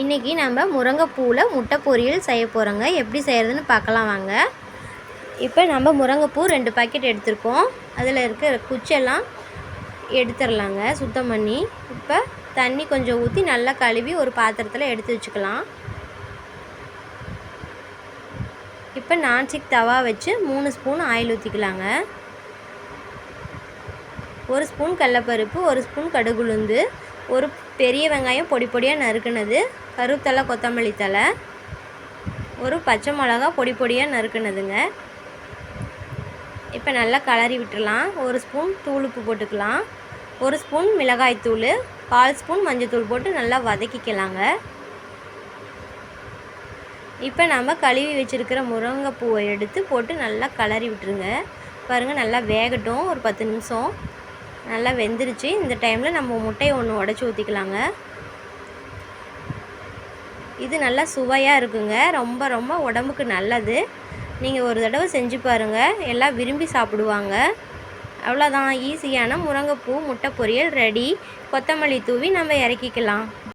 இன்றைக்கி நம்ம முருங்கைப்பூவில் முட்டை பொரியல் செய்ய போகிறோங்க எப்படி செய்கிறதுன்னு பார்க்கலாம் வாங்க. இப்போ நம்ம முருங்கைப்பூ ரெண்டு பாக்கெட் எடுத்திருக்கோம். அதில் இருக்கிற குச்செல்லாம் எடுத்துடலாங்க சுத்தம் பண்ணி. இப்போ தண்ணி கொஞ்சம் ஊற்றி நல்லா கழுவி ஒரு பாத்திரத்தில் எடுத்து வச்சுக்கலாம். இப்போ நான்ஸ்டிக் தவா வச்சு மூணு ஸ்பூன் ஆயில் ஊற்றிக்கலாங்க ஒரு ஸ்பூன் கடலப்பருப்பு ஒரு ஸ்பூன் கடுகுளுந்து ஒரு பெரிய வெங்காயம் பொடி பொடியாக நறுக்குனது. கருத்தலை கொத்தமல்லி தலை ஒரு பச்சை மிளகா பொடி பொடியாக நறுக்குனதுங்க. இப்போ நல்லா கலரி விட்டுடலாம் ஒரு ஸ்பூன் தூளுப்பு போட்டுக்கலாம். ஒரு ஸ்பூன் மிளகாய் தூள். கால் ஸ்பூன் மஞ்சத்தூள் போட்டு நல்லா வதக்கிக்கலாங்க. இப்போ நம்ம கழுவி வச்சுருக்கிற முருங்கைப்பூவை எடுத்து போட்டு நல்லா கலரி விட்டுருங்க. பாருங்கள் நல்லா வேகட்டும். ஒரு பத்து நிமிஷம். நல்லா வெந்துருச்சு. இந்த டைமில் நம்ம முட்டையை ஒன்று உடச்சி ஊற்றிக்கலாங்க இது நல்லா சுவையாக இருக்குங்க. ரொம்ப ரொம்ப உடம்புக்கு நல்லது. நீங்கள் ஒரு தடவை செஞ்சு பாருங்கள் எல்லாம் விரும்பி சாப்பிடுவாங்க. அவ்வளோதான் ஈஸியான முருங்கைப்பூ முட்டை பொரியல் ரெடி கொத்தமல்லி தூவி நம்ம இறக்கிக்கலாம்.